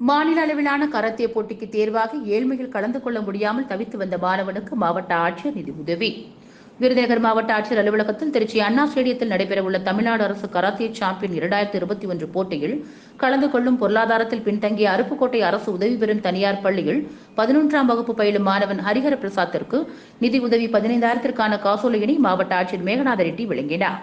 மாநில அளவிலான கராத்தே போட்டிக்கு தேர்வாக ஏழ்மையில் கலந்து கொள்ள முடியாமல் தவித்து வந்த மாணவனுக்கு மாவட்ட ஆட்சியர் நிதி உதவி. விருதுநகர் மாவட்ட ஆட்சியர் அலுவலகத்தில் திருச்சி அண்ணா ஸ்டேடியத்தில் நடைபெறவுள்ள தமிழ்நாடு அரசு கராத்தே சாம்பியன் இரண்டாயிரத்தி இருபத்தி ஒன்று போட்டியில் கலந்து கொள்ளும் பொருளாதாரத்தில் பின்தங்கிய அருப்புக்கோட்டை அரசு உதவி பெறும் தனியார் பள்ளியில் பதினொன்றாம் வகுப்பு பயிலும் மாணவன் ஹரிஹர பிரசாத்திற்கு நிதி உதவி பதினைந்தாயிரத்திற்கான காசோலையினை மாவட்ட ஆட்சியர் மேகநாத ரெட்டி வழங்கினார்.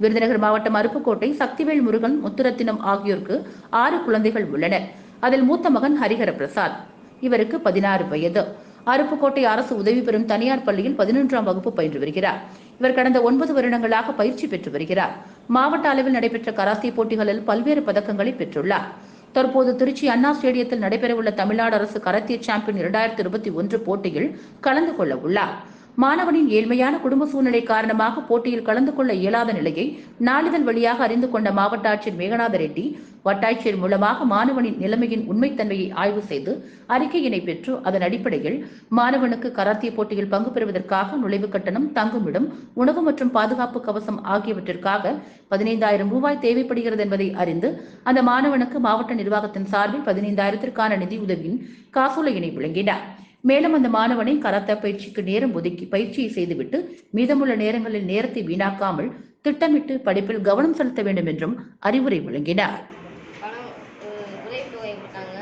விருதுநகர் மாவட்டம் அருப்புக்கோட்டை சக்திவேல் முருகன் முத்துரத்தினம் ஆகியோருக்கு ஆறு குழந்தைகள் உள்ளனர். அதில் மூத்த மகன் ஹரிஹர பிரசாத் இவருக்கு பதினாறு வயது. அருப்புக்கோட்டை அரசு உதவி பெறும் தனியார் பள்ளியில் பதினொன்றாம் வகுப்பு பயின்று வருகிறார். இவர் கடந்த ஒன்பது வருடங்களாக பயிற்சி பெற்று வருகிறார். மாவட்ட அளவில் நடைபெற்ற கராத்தே போட்டிகளில் பல்வேறு பதக்கங்களை பெற்றுள்ளார். தற்போது திருச்சி அண்ணா ஸ்டேடியத்தில் நடைபெறவுள்ள தமிழ்நாடு அரசு கராத்தே சாம்பியன் இரண்டாயிரத்தி இருபத்தி ஒன்று போட்டியில் கலந்து கொள்ள உள்ளார். மாணவனின் ஏழ்மையான குடும்ப சூழ்நிலை காரணமாக போட்டியில் கலந்து கொள்ள இயலாத நிலையை நாளிதழ் வழியாக அறிந்து கொண்ட மாவட்ட ஆட்சியர் மேகநாத ரெட்டி வட்டாட்சியர் மூலமாக மாணவனின் நிலைமையின் உண்மைத்தன்மையை ஆய்வு செய்து அறிக்கையினை பெற்று அதன் அடிப்படையில் மாணவனுக்கு கராத்தே போட்டியில் பங்கு பெறுவதற்காக நுழைவு கட்டணம் தங்குமிடம் உணவு மற்றும் பாதுகாப்பு கவசம் ஆகியவற்றிற்காக பதினைந்தாயிரம் ரூபாய் தேவைப்படுகிறது என்பதை அறிந்து அந்த மாணவனுக்கு மாவட்ட நிர்வாகத்தின் சார்பில் பதினைந்தாயிரத்திற்கான நிதி உதவியின் காசோலையினை வழங்கினார் மேலும் அந்த மாணவனை கராத்தே பயிற்சிக்கு நேரம் ஒதுக்கி பயிற்சியை செய்துவிட்டு மீதமுள்ள நேரங்களில் நேரத்தை வீணாக்காமல் திட்டமிட்டு படிப்பில் கவனம் செலுத்த வேண்டும் என்றும் அறிவுரை வழங்கினார் ang